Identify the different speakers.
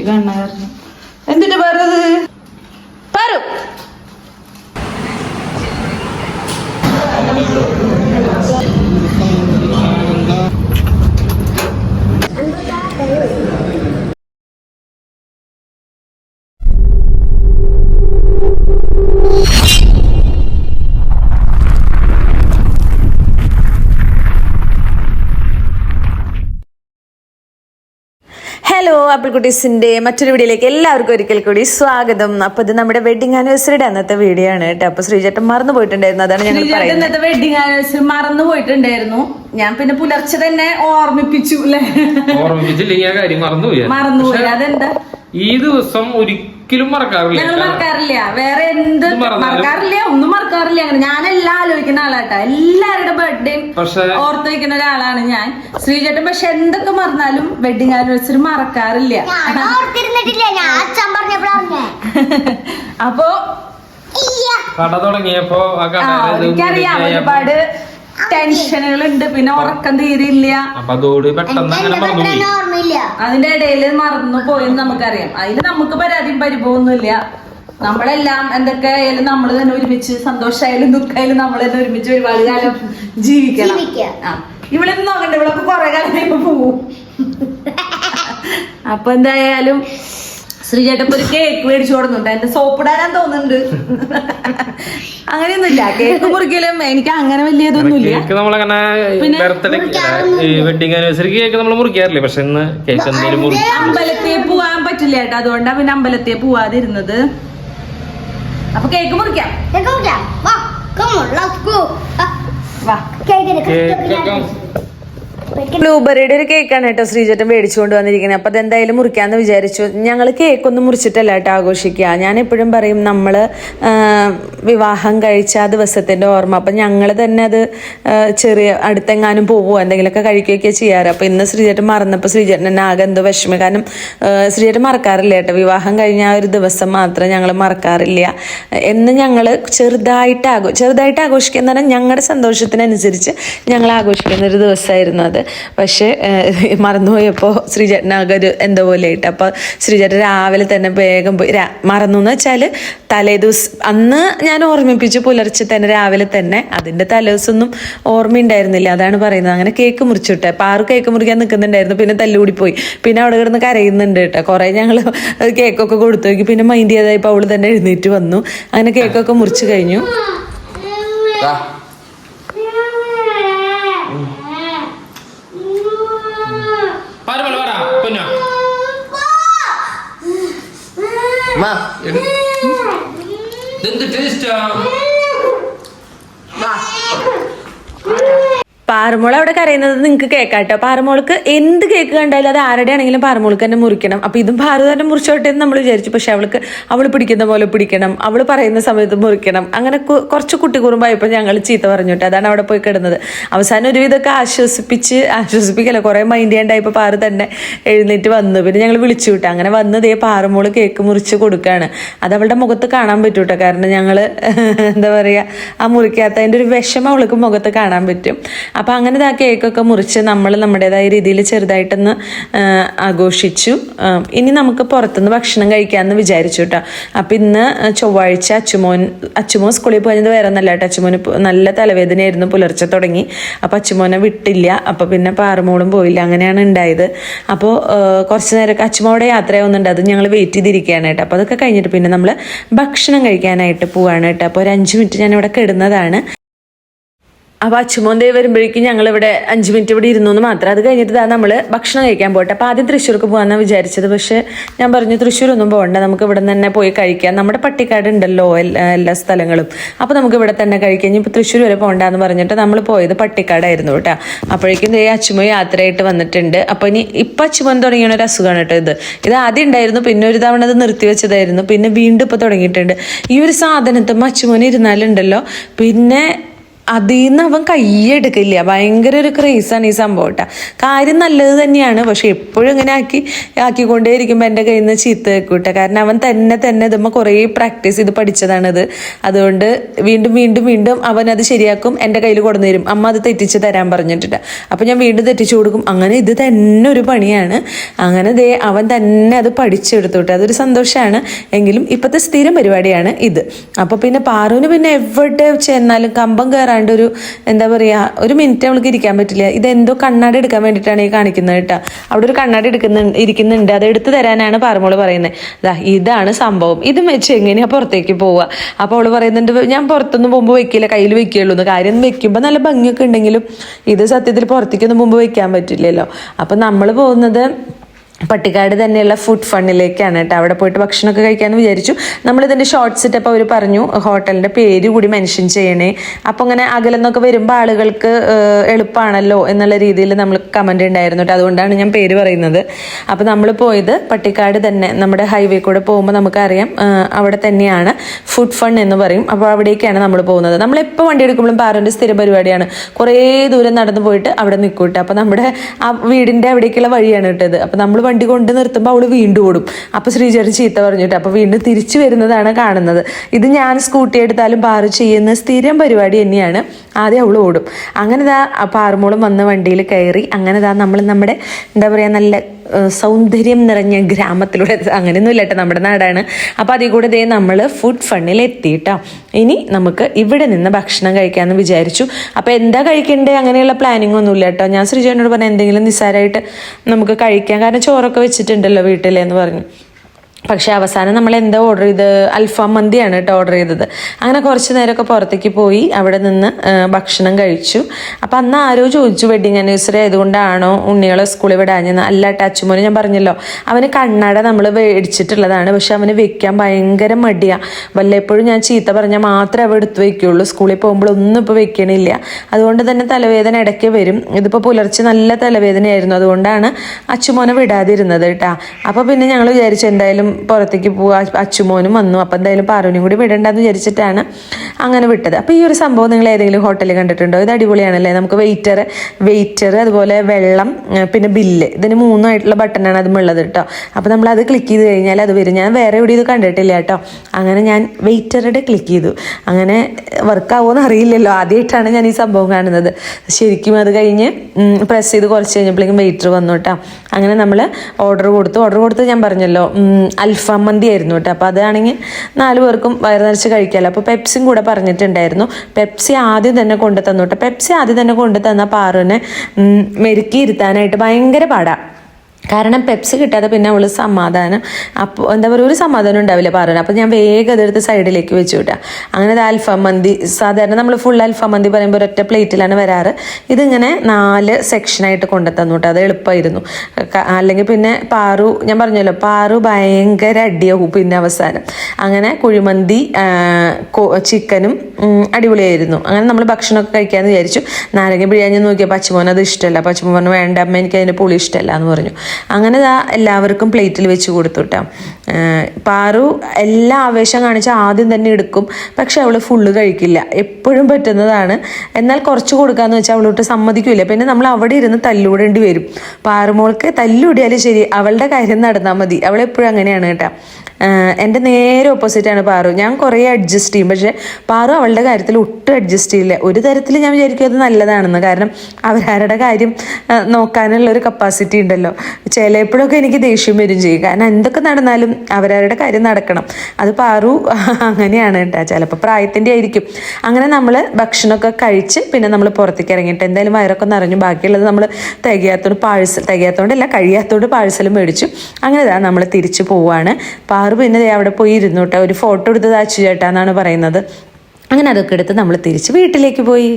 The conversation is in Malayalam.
Speaker 1: കുട്ടി കണ്ണായിരുന്നു എന്തിട്ട് പറയത് പറു.
Speaker 2: ആപ്പിൾ കുട്ടീസിന്റെ മറ്റൊരു വീഡിയോയിലേക്ക് എല്ലാവർക്കും ഒരിക്കൽ കൂടി സ്വാഗതം. അപ്പൊ ഇത് നമ്മുടെ വെഡിങ് ആനിവേഴ്സറിയുടെ അന്നത്തെ വീഡിയോ ആണ് കേട്ടോ. അപ്പൊ ശ്രീചേട്ടൻ മറന്നു പോയിട്ടുണ്ടായിരുന്നു. അതാണ് ഞങ്ങൾ
Speaker 1: ഇന്നത്തെ വെഡിങ് ആനിവേഴ്സറി മറന്നു പോയിട്ടുണ്ടായിരുന്നു. ഞാൻ പിന്നെ പുലർച്ചെ തന്നെ ഓർമ്മിപ്പിച്ചു അല്ലെ?
Speaker 3: ഓർമ്മിപ്പിച്ചില്ലെങ്കിൽ ആ കാര്യം മറന്നുപോയി.
Speaker 1: മറന്നുപോയി അതെന്താ?
Speaker 3: ഈ ദിവസം ഒരിക്കലും മറക്കാറില്ല
Speaker 1: ഞങ്ങൾ മറക്കാറില്ല. വേറെ എന്ത് മറക്കാറില്ല ഒന്നും മറക്കാറില്ല. അങ്ങനെ ഞാനെല്ലാം ആലോചിക്കുന്ന ആളാട്ടാ. എല്ലാവരുടെ ബർത്ത്ഡേയും
Speaker 3: പക്ഷേ
Speaker 1: ഓർത്ത് വെക്കുന്ന ഒരാളാണ് ഞാൻ. ശ്രീചേട്ടൻ പക്ഷെ എന്തൊക്കെ മറന്നാലും വെഡിങ് ആനിവേഴ്സറി മറക്കാറില്ല.
Speaker 4: ഞാൻ ഓർത്തിരുന്നിട്ടില്ല. ഞാൻ അച്ഛൻ പറഞ്ഞപ്പോഴാണ്
Speaker 1: അപ്പോ
Speaker 3: കട തുടങ്ങിയപ്പോ ആ
Speaker 1: ആ,
Speaker 3: കട
Speaker 1: എനിക്കറിയാം. ഒരുപാട് ടെൻഷനുകൾ ഉണ്ട് പിന്നെ ഉറക്കം തീരില്ല.
Speaker 3: അപ്പൊ അതോട് പെട്ടെന്ന് അങ്ങനെ മറന്നുപോയി
Speaker 4: ഓർമ്മയില്ല?
Speaker 1: അതിന്റെ ഇടയിൽ മറന്നു പോയെന്ന് നമുക്കറിയാം. അതിന് നമുക്ക് പരാതിയും പരിഭവമൊന്നുമില്ല. നമ്മളെല്ലാം എന്തൊക്കെയായാലും നമ്മൾ തന്നെ ഒരുമിച്ച് സന്തോഷമായാലും ദുഃഖമായാലും നമ്മൾ തന്നെ ഒരുമിച്ച് ഒരുപാട് കാലം ജീവിക്കണം.
Speaker 4: ജീവിക്കാം.
Speaker 1: ആ ഇവിടെ ഒന്നും നോക്കണ്ട ഇവിടെ കുറെ കാലം കഴിയുമ്പോ പോവും. അപ്പൊ എന്തായാലും ശ്രീചേട്ടപ്പ് ഒരു കേക്ക് മേടിച്ചു കൊടുക്കുന്നുണ്ട്. എന്റെ സോപ്പിടാനാൻ തോന്നുന്നുണ്ട്. അങ്ങനെയൊന്നുമില്ല. കേക്ക് മുറിക്കലും എനിക്ക് അങ്ങനെ വലിയ ഇതൊന്നുമില്ല.
Speaker 3: കേക്ക് നമ്മളങ്ങനെ വെഡിങ് ആനിവേഴ്സറി കേക്ക് നമ്മൾ മുറിക്കാറില്ലേ? പക്ഷെ ഇന്ന് കേക്ക് എന്തെങ്കിലും
Speaker 1: അമ്പലത്തിൽ പോവാൻ പറ്റില്ല ചേട്ടാ അതുകൊണ്ടാ പിന്നെ അമ്പലത്തിൽ പോവാതിരുന്നത്. അപ്പൊ കേക്ക് മുറിക്കാം.
Speaker 4: കേക്ക് മുറിക്കാം. വാ കം ഓൺ ലെറ്റ്സ് ഗോ
Speaker 1: വാ.
Speaker 4: കേക്ക്
Speaker 3: കേക്കൊക്കെ
Speaker 2: ബ്ലൂബെറിയുടെ ഒരു കേക്കാണ് കേട്ടോ ശ്രീചേട്ടൻ മേടിച്ചുകൊണ്ട് വന്നിരിക്കുന്നത്. അപ്പൊ അതെന്തായാലും മുറിക്കാന്ന് വിചാരിച്ചു. ഞങ്ങൾ കേക്കൊന്നും മുറിച്ചിട്ടല്ല കേട്ടോ ആഘോഷിക്കുക. ഞാൻ എപ്പോഴും പറയും നമ്മൾ വിവാഹം കഴിച്ച ആ ദിവസത്തിന്റെ ഓർമ്മ. അപ്പൊ ഞങ്ങൾ തന്നെ അത് ചെറിയ അടുത്തെങ്ങാനും പോവുക എന്തെങ്കിലുമൊക്കെ കഴിക്കുകയൊക്കെ ചെയ്യാറ്. അപ്പൊ ഇന്ന് ശ്രീചേട്ടൻ മറന്നപ്പോൾ ശ്രീചേട്ടൻ തന്നെ ആകെ എന്തോ വിഷമം. കാരണം ശ്രീചേട്ടൻ മറക്കാറില്ല കേട്ടോ. വിവാഹം കഴിഞ്ഞ ആ ഒരു ദിവസം മാത്രം ഞങ്ങൾ മറക്കാറില്ല. എന്ന് ഞങ്ങൾ ചെറുതായിട്ട് ആഘോ ചെറുതായിട്ട് പറഞ്ഞാൽ ഞങ്ങളുടെ സന്തോഷത്തിനനുസരിച്ച് ഞങ്ങൾ ആഘോഷിക്കുന്ന ഒരു ദിവസമായിരുന്നു അത്. പക്ഷേ മറന്നുപോയപ്പോൾ ശ്രീചേട്ടനാകെ ഒരു എന്തോ പോലെ ആയിട്ട്. അപ്പോൾ ശ്രീചേട്ടൻ രാവിലെ തന്നെ വേഗം പോയി. രാ- മറന്നു എന്ന് വെച്ചാൽ തലേ ദിവസം അന്ന് ഞാൻ ഓർമ്മിപ്പിച്ചു പുലർച്ചെ തന്നെ രാവിലെ തന്നെ. അതിന്റെ തലേദിവസമൊന്നും ഓർമ്മയുണ്ടായിരുന്നില്ല. അതാണ് പറയുന്നത്. അങ്ങനെ കേക്ക് മുറിച്ചിട്ടെ ആറ് കേക്ക് മുറിക്കാൻ നിൽക്കുന്നുണ്ടായിരുന്നു. പിന്നെ തല്ലുകൂടി പോയി. പിന്നെ അവിടെ കിടന്ന് കരയുന്നുണ്ട് കേട്ടോ. കുറേ ഞങ്ങൾ കേക്കൊക്കെ കൊടുത്തു നോക്കി. പിന്നെ മൈൻഡ് ചെയ്തായപ്പോൾ അവൾ തന്നെ എഴുന്നേറ്റ് വന്നു. അങ്ങനെ കേക്കൊക്കെ മുറിച്ച് കഴിഞ്ഞു
Speaker 3: പാരുമല പറ പൊന്നോ ഇതെന്ത് ടേസ്റ്റാ
Speaker 2: പാറമോൾ അവിടെ കരയുന്നത് നിങ്ങൾക്ക് കേൾക്കാട്ടോ പാറമോൾക്ക് എന്ത് കേക്ക് കണ്ടാലും അത് ആരുടെ ആണെങ്കിലും പാറമോൾക്ക് തന്നെ മുറിക്കണം. അപ്പൊ ഇതും പാറു തന്നെ മുറിച്ചോട്ടെ എന്ന് നമ്മൾ വിചാരിച്ചു. പക്ഷെ അവൾക്ക് അവൾ പിടിക്കുന്ന പോലെ പിടിക്കണം. അവൾ പറയുന്ന സമയത്ത് മുറിക്കണം. അങ്ങനെ കുറച്ച് കുട്ടി കുറുമ്പായപ്പോൾ ഞങ്ങൾ ചീത്ത പറഞ്ഞോട്ടെ അതാണ് അവിടെ പോയി കിടന്നത്. അവസാനം ഒരുവിധമൊക്കെ ആശ്വസിപ്പിച്ച് ആശ്വസിപ്പിക്കല്ല? കുറെ മൈൻഡ് ചെയ്യാണ്ടായപ്പോൾ പാറ തന്നെ എഴുന്നേറ്റ് വന്നു. പിന്നെ ഞങ്ങൾ വിളിച്ചു വിട്ടു അങ്ങനെ വന്നതേ പാറമോൾ കേക്ക് മുറിച്ച് കൊടുക്കുകയാണ് അത് അവളുടെ മുഖത്ത് കാണാൻ പറ്റൂട്ടോ കാരണം ഞങ്ങൾ എന്താ പറയുക ആ മുറിക്കാത്തതിന്റെ ഒരു വിഷമം അവൾക്ക് മുഖത്ത് കാണാൻ പറ്റും. അപ്പോൾ അങ്ങനെ ആ കേക്കൊക്കെ മുറിച്ച് നമ്മൾ നമ്മുടേതായ രീതിയിൽ ചെറുതായിട്ടൊന്ന് ആഘോഷിച്ചു. ഇനി നമുക്ക് പുറത്തുനിന്ന് ഭക്ഷണം കഴിക്കാമെന്ന് വിചാരിച്ചു കേട്ടോ അപ്പം ഇന്ന് ചൊവ്വാഴ്ച അച്ചുമോൻ അച്ചുമോൻ സ്കൂളിൽ പോയത് വേറെ ഒന്നല്ല കേട്ടോ അച്ചുമോന് നല്ല തലവേദനയായിരുന്നു പുലർച്ചെ തുടങ്ങി. അപ്പം അച്ചുമോനെ വിട്ടില്ല. അപ്പം പിന്നെ പാറമോളും പോയില്ല. അങ്ങനെയാണ് ഉണ്ടായത് അപ്പോൾ കുറച്ച് നേരമൊക്കെ അച്ചുമോടെ യാത്രയാവുന്നുണ്ട്. അത് ഞങ്ങൾ വെയിറ്റ് ചെയ്തിരിക്കുകയാണ് കേട്ടോ അപ്പോൾ അതൊക്കെ കഴിഞ്ഞിട്ട് പിന്നെ നമ്മൾ ഭക്ഷണം കഴിക്കാനായിട്ട് പോവാണ് കേട്ടോ അപ്പോൾ ഒരു അഞ്ച് മിനിറ്റ് ഞാൻ ഇവിടെ കിടന്നതാണ്. അപ്പോൾ അച്ചുമോൻ ദേ വരുമ്പോഴേക്കും ഞങ്ങൾ ഇവിടെ അഞ്ച് മിനിറ്റ് ഇവിടെ ഇരുന്നു എന്ന് മാത്രം. അത് കഴിഞ്ഞിട്ട് നമ്മൾ ഭക്ഷണം കഴിക്കാൻ പോട്ടെ. അപ്പോൾ ആദ്യം തൃശ്ശൂർക്ക് പോകാമെന്നാണ് വിചാരിച്ചത്. പക്ഷേ ഞാൻ പറഞ്ഞു തൃശ്ശൂരൊന്നും പോകണ്ട നമുക്ക് ഇവിടെ തന്നെ പോയി കഴിക്കാം. നമ്മുടെ പട്ടിക്കാട് ഉണ്ടല്ലോ എല്ലാ സ്ഥലങ്ങളും. അപ്പോൾ നമുക്ക് ഇവിടെ തന്നെ കഴിക്കാം. ഇപ്പൊ തൃശ്ശൂർ വരെ പോകണ്ടെന്ന് പറഞ്ഞിട്ട് നമ്മൾ പോയത് പട്ടിക്കാടായിരുന്നു കേട്ടോ. അപ്പോഴേക്കും ദേ അച്ചുമോ യാത്രയായിട്ട് വന്നിട്ടുണ്ട്. അപ്പോൾ ഇനി ഇപ്പം അച്ചുമോൻ തുടങ്ങിയ ഒരു അസുഖമാണ് കേട്ടോ ഇത്. ഇത് ആദ്യം ഉണ്ടായിരുന്നു പിന്നെ ഒരു തവണ അത് നിർത്തിവെച്ചതായിരുന്നു പിന്നെ വീണ്ടും ഇപ്പോൾ തുടങ്ങിയിട്ടുണ്ട്. ഈ ഒരു സാധനത്തും അച്ചുമോൻ ഇരുന്നാലുണ്ടല്ലോ. പിന്നെ അതിൽ നിന്ന് അവൻ കയ്യെടുക്കില്ല. ഭയങ്കര ഒരു ക്രേസാണ് ഈ സംഭവം കേട്ടോ. കാര്യം നല്ലത് തന്നെയാണ്. പക്ഷെ എപ്പോഴും ഇങ്ങനെ ആക്കി ആക്കിക്കൊണ്ടേ ഇരിക്കുമ്പോൾ എന്റെ കയ്യിൽ നിന്ന് ചീത്ത വെക്കൂട്ടെ കാരണം അവൻ തന്നെ തന്നെ ഇതുമ്പോൾ കുറേ പ്രാക്ടീസ് ചെയ്ത് പഠിച്ചതാണിത്. അതുകൊണ്ട് വീണ്ടും വീണ്ടും വീണ്ടും അവൻ അത് ശരിയാക്കും എന്റെ കയ്യിൽ കൊണ്ടു തരും. അമ്മ അത് തെറ്റിച്ച് തരാൻ പറഞ്ഞിട്ടുണ്ട്. അപ്പം ഞാൻ വീണ്ടും തെറ്റിച്ചു കൊടുക്കും. അങ്ങനെ ഇത് തന്നെ ഒരു പണിയാണ്. അങ്ങനെ ദേ അവൻ തന്നെ അത് പഠിച്ചെടുത്തു അതൊരു സന്തോഷമാണ് എങ്കിലും ഇപ്പോഴത്തെ സ്ഥിരം പരിപാടിയാണ് ഇത്. അപ്പോൾ പിന്നെ പാറുവിന് പിന്നെ എവിടെ ചെന്നാലും കമ്പം കയറാണ്ട് ഒരു എന്താ പറയുക ഒരു മിനിറ്റ് അവൾക്ക് ഇരിക്കാൻ പറ്റില്ല. ഇതെന്തോ കണ്ണാടി എടുക്കാൻ വേണ്ടിയിട്ടാണ് ഈ കാണിക്കുന്നത് കേട്ടോ. അവിടെ ഒരു കണ്ണാടി എടുക്കുന്ന ഇരിക്കുന്നുണ്ട്. അത് എടുത്തു തരാനാണ് പാറമോൾ പറയുന്നത്. ഇതാണ് സംഭവം. ഇത് വെച്ച് എങ്ങനെയാ പുറത്തേക്ക് പോവുക? അപ്പോൾ അവൾ പറയുന്നുണ്ട് ഞാൻ പുറത്തൊന്നും പോകുമ്പോൾ വെക്കില്ല. കയ്യിൽ വെക്കുകയുള്ളൂ എന്ന്. കാര്യം വെക്കുമ്പോൾ നല്ല ഭംഗിയൊക്കെ ഉണ്ടെങ്കിലും ഇത് സത്യത്തിൽ പുറത്തേക്കൊന്നും മുമ്പ് വെക്കാൻ പറ്റില്ലല്ലോ. അപ്പം നമ്മൾ പോകുന്നത് പട്ടിക്കാട് തന്നെയുള്ള ഫുഡ് ഫണ്ണിലേക്കാണ് കേട്ടോ. അവിടെ പോയിട്ട് ഭക്ഷണമൊക്കെ കഴിക്കാമെന്ന് വിചാരിച്ചു. നമ്മളിതിന്റെ ഷോർട്ട് ഇട്ടപ്പോൾ അവർ പറഞ്ഞു ഹോട്ടലിന്റെ പേര് കൂടി മെൻഷൻ ചെയ്യണേ. അപ്പോൾ അങ്ങനെ അകലെന്നൊക്കെ വരുമ്പോൾ ആളുകൾക്ക് എളുപ്പമാണല്ലോ എന്നുള്ള രീതിയിൽ നമ്മൾ കമന്റ് ഉണ്ടായിരുന്നു കേട്ടോ. അതുകൊണ്ടാണ് ഞാൻ പേര് പറയുന്നത്. അപ്പോൾ നമ്മൾ പോയത് പട്ടിക്കാട് തന്നെ. നമ്മുടെ ഹൈവേ കൂടെ പോകുമ്പോൾ നമുക്കറിയാം അവിടെ തന്നെയാണ് ഫുഡ് ഫൺ എന്ന് പറയും. അപ്പോൾ അവിടേക്കാണ് നമ്മൾ പോകുന്നത്. നമ്മൾ എപ്പോൾ വണ്ടി എടുക്കുമ്പോഴും പാറന്റെ സ്ഥിര പരിപാടിയാണ്. കുറേ ദൂരം നടന്നു പോയിട്ട് അവിടെ നിൽക്കൂട്ടെ അപ്പോൾ നമ്മുടെ ആ വീടിന്റെ അവിടേക്കുള്ള വഴിയാണ് കേട്ടത് അപ്പോൾ നമ്മൾ വണ്ടി കൊണ്ട് നിർത്തുമ്പോൾ അവൾ വീണ്ടും ഓടും. അപ്പോൾ ശ്രീചേട്ടൻ ചീത്ത പറഞ്ഞിട്ട് അപ്പോൾ വീണ്ടും തിരിച്ചു വരുന്നതാണ് കാണുന്നത്. ഇത് ഞാൻ സ്കൂട്ടി എടുത്താലും പാറു ചെയ്യുന്ന സ്ഥിരം പരിപാടി തന്നെയാണ്. ആദ്യം അവൾ ഓടും. അങ്ങനെ ദാ വന്ന വണ്ടിയിൽ കയറി അങ്ങനെ ദാ നമ്മൾ നമ്മുടെ എന്താ പറയുക നല്ല സൗന്ദര്യം നിറഞ്ഞ ഗ്രാമത്തിലൂടെ അങ്ങനെയൊന്നും ഇല്ല നമ്മുടെ നാടാണ്. അപ്പോൾ അതിൽ കൂടെ ദേ നമ്മൾ ഫുഡ് ഫണ്ണിൽ എത്തിയിട്ടോ. ഇനി നമുക്ക് ഇവിടെ നിന്ന് ഭക്ഷണം കഴിക്കാമെന്ന് വിചാരിച്ചു. അപ്പോൾ എന്താ കഴിക്കണ്ടേ? അങ്ങനെയുള്ള പ്ലാനിങ് ഒന്നും ഇല്ല കേട്ടോ ഞാൻ ശ്രീജനോട് പറഞ്ഞ എന്തെങ്കിലും നിസ്സാരമായിട്ട് നമുക്ക് കഴിക്കാം. കാരണം ചോറൊക്കെ വെച്ചിട്ടുണ്ടല്ലോ വീട്ടിലെന്ന് പറഞ്ഞു. പക്ഷെ അവസാനം നമ്മൾ എന്താ ഓർഡർ ചെയ്ത്? അൽഫാം മന്തിയാണ് കേട്ടോ ഓർഡർ ചെയ്തത്. അങ്ങനെ കുറച്ച് നേരമൊക്കെ പുറത്തേക്ക് പോയി അവിടെ നിന്ന് ഭക്ഷണം കഴിച്ചു. അപ്പം അന്ന് ആരോ ചോദിച്ചു വെഡിങ് ആനിവേഴ്സറി ആയതുകൊണ്ടാണോ ഉണ്ണികളെ സ്കൂളിൽ വിടാഞ്ഞെന്ന് അല്ല ടച്ചുമോന് ഞാൻ പറഞ്ഞല്ലോ. അവന് കണ്ണട നമ്മൾ മേടിച്ചിട്ടുള്ളതാണ്. പക്ഷെ അവന് വെക്കാൻ ഭയങ്കര മടിയാണ് വല്ലപ്പോഴും ഞാൻ ചീത്ത പറഞ്ഞാൽ മാത്രമേ അവ എടുത്ത് വെക്കുള്ളൂ. സ്കൂളിൽ പോകുമ്പോൾ ഒന്നും ഇപ്പോൾ വെക്കണില്ല. അതുകൊണ്ട് തന്നെ തലവേദന ഇടയ്ക്ക് വരും. ഇതിപ്പോൾ പുലർച്ചെ നല്ല തലവേദനയായിരുന്നു. അതുകൊണ്ടാണ് അച്ചുമോനെ വിടാതിരുന്നത് കേട്ടാ അപ്പോൾ പിന്നെ ഞങ്ങൾ വിചാരിച്ചു എന്തായാലും പുറത്തേക്ക് പോവാ അച്ചുമോനും വന്നു. അപ്പം എന്തായാലും പാറുവിനും കൂടി വിടണ്ടെന്ന് വിചാരിച്ചിട്ടാണ് അങ്ങനെ വിട്ടത്. അപ്പോൾ ഈ ഒരു സംഭവം നിങ്ങൾ ഏതെങ്കിലും ഹോട്ടലിൽ കണ്ടിട്ടുണ്ടോ? ഇത് അടിപൊളിയാണല്ലേ? നമുക്ക് വെയിറ്റർ വെയിറ്റർ അതുപോലെ വെള്ളം പിന്നെ ബില്ല് ഇതിന് മൂന്നായിട്ടുള്ള ബട്ടണാണ് അതും ഉള്ളത് കേട്ടോ അപ്പോൾ നമ്മൾ അത് ക്ലിക്ക് ചെയ്ത് കഴിഞ്ഞാൽ അത് വരും. ഞാൻ വേറെ എവിടെ ഇത് കണ്ടിട്ടില്ല കേട്ടോ അങ്ങനെ ഞാൻ വെയിറ്ററുടെ ക്ലിക്ക് ചെയ്തു. അങ്ങനെ വർക്ക് ആവുമെന്ന് അറിയില്ലല്ലോ. ആദ്യമായിട്ടാണ് ഞാൻ ഈ സംഭവം കാണുന്നത്. ശരിക്കും അത് കഴിഞ്ഞ് പ്രസ് ചെയ്ത് കുറച്ച് കഴിഞ്ഞപ്പോഴേക്കും വെയിറ്റർ വന്നു കേട്ടോ അങ്ങനെ നമ്മൾ ഓർഡർ കൊടുത്തു. ഓർഡർ കൊടുത്ത് ഞാൻ പറഞ്ഞല്ലോ അൽഫാം മന്തി ആയിരുന്നു കേട്ടോ. അപ്പോൾ അതാണെങ്കിൽ നാല് പേർക്കും വയറ് നിറച്ച് കഴിക്കാമല്ലോ അപ്പോൾ പെപ്സിയും കൂടെ പറഞ്ഞിട്ടുണ്ടായിരുന്നു. പെപ്സി ആദ്യം തന്നെ കൊണ്ടു തന്നു കേട്ടോ. പെപ്സി ആദ്യം തന്നെ കൊണ്ടു തന്ന പാറുവിനെ മെരുക്കി ഇരുത്താനായിട്ട് ഭയങ്കര പാടാണ് കാരണം പെപ്സി കിട്ടാതെ പിന്നെ അവൾ സമാധാനം. അപ്പോൾ എന്താ പറയുക ഒരു സമാധാനം ഉണ്ടാവില്ല പറഞ്ഞു അപ്പോൾ ഞാൻ വേഗം അതെടുത്ത് സൈഡിലേക്ക് വെച്ചു വിട്ടാം അങ്ങനെ അത് അൽഫാം മന്തി സാധാരണ നമ്മൾ ഫുൾ അൽഫാം മന്തി പറയുമ്പോൾ ഒരൊറ്റ പ്ലേറ്റിലാണ് വരാറ്. ഇതിങ്ങനെ നാല് സെക്ഷനായിട്ട് കൊണ്ടു കേട്ടോ. അത് എളുപ്പമായിരുന്നു അല്ലെങ്കിൽ പിന്നെ പാറു ഞാൻ പറഞ്ഞല്ലോ പാറു ഭയങ്കര അടിയാവും പിന്നെ അവസാനം. അങ്ങനെ കുഴിമന്തി ചിക്കനും അടിപൊളിയായിരുന്നു. അങ്ങനെ നമ്മൾ ഭക്ഷണമൊക്കെ കഴിക്കാമെന്ന് വിചാരിച്ചു. നാരങ്ങ ബിരിയാണി നോക്കിയാൽ പച്ചമോൻ അത് ഇഷ്ടമല്ല പച്ചമോൻ പറഞ്ഞു വേണ്ട അമ്മ എനിക്ക് അതിന്റെ പുളി ഇഷ്ടമല്ല എന്ന് പറഞ്ഞു. അങ്ങനെ എല്ലാവർക്കും പ്ലേറ്റിൽ വെച്ച് കൊടുത്തു പാറു എല്ലാ ആവേശം കാണിച്ച് ആദ്യം തന്നെ എടുക്കും. പക്ഷെ അവൾ ഫുള്ള് കഴിക്കില്ല. എപ്പോഴും പറ്റുന്നതാണ്. എന്നാൽ കുറച്ച് കൊടുക്കാന്ന് വെച്ചാൽ അവളോട്ട് സമ്മതിക്കില്ല പിന്നെ നമ്മൾ അവിടെ ഇരുന്ന് തല്ലൂടേണ്ടി വരും. പാറുമോൾക്ക് തല്ലൂടിയാലും ശരി അവളുടെ കാര്യം നടന്നാൽ മതി. അവളെപ്പോഴും അങ്ങനെയാണ് കേട്ടോ. എന്റെ നേരെ ഓപ്പോസിറ്റാണ് പാറു. ഞാൻ കുറേ അഡ്ജസ്റ്റ് ചെയ്യും. പക്ഷേ പാറു അവളുടെ കാര്യത്തിൽ ഒട്ടും അഡ്ജസ്റ്റ് ചെയ്യില്ല. ഒരു തരത്തിൽ ഞാൻ വിചാരിക്കും അത് നല്ലതാണെന്ന്. കാരണം അവരാരുടെ കാര്യം നോക്കാനുള്ള ഒരു കപ്പാസിറ്റി ഉണ്ടല്ലോ. ചിലപ്പോഴൊക്കെ എനിക്ക് ദേഷ്യം വരും ചെയ്യും. കാരണം എന്തൊക്കെ നടന്നാലും അവരവരുടെ കാര്യം നടക്കണം. അത് പാറു അങ്ങനെയാണ് കേട്ടോ. ചിലപ്പോൾ പ്രായത്തിന്റെ ആയിരിക്കും. അങ്ങനെ നമ്മൾ ഭക്ഷണമൊക്കെ കഴിച്ച് പിന്നെ നമ്മൾ പുറത്തേക്ക് ഇറങ്ങിയിട്ട് എന്തായാലും വയറൊക്കെ നിറഞ്ഞു ബാക്കിയുള്ളത് നമ്മൾ തികയാത്തോണ്ട് പാഴ്സൽ തികയാത്തോണ്ടല്ല കഴിയാത്തോണ്ട് പാഴ്സലും മേടിച്ചു. അങ്ങനെ ഇതാ നമ്മൾ തിരിച്ചു പോവാണ്. പാറു പിന്നെ അവിടെ പോയി ഇരുന്നു കേട്ടോ. ഒരു ഫോട്ടോ എടുത്തത് അച്ചു ചേട്ടാന്നാണ് പറയുന്നത്. അങ്ങനെ അതൊക്കെ എടുത്ത് നമ്മൾ തിരിച്ച് വീട്ടിലേക്ക് പോയി.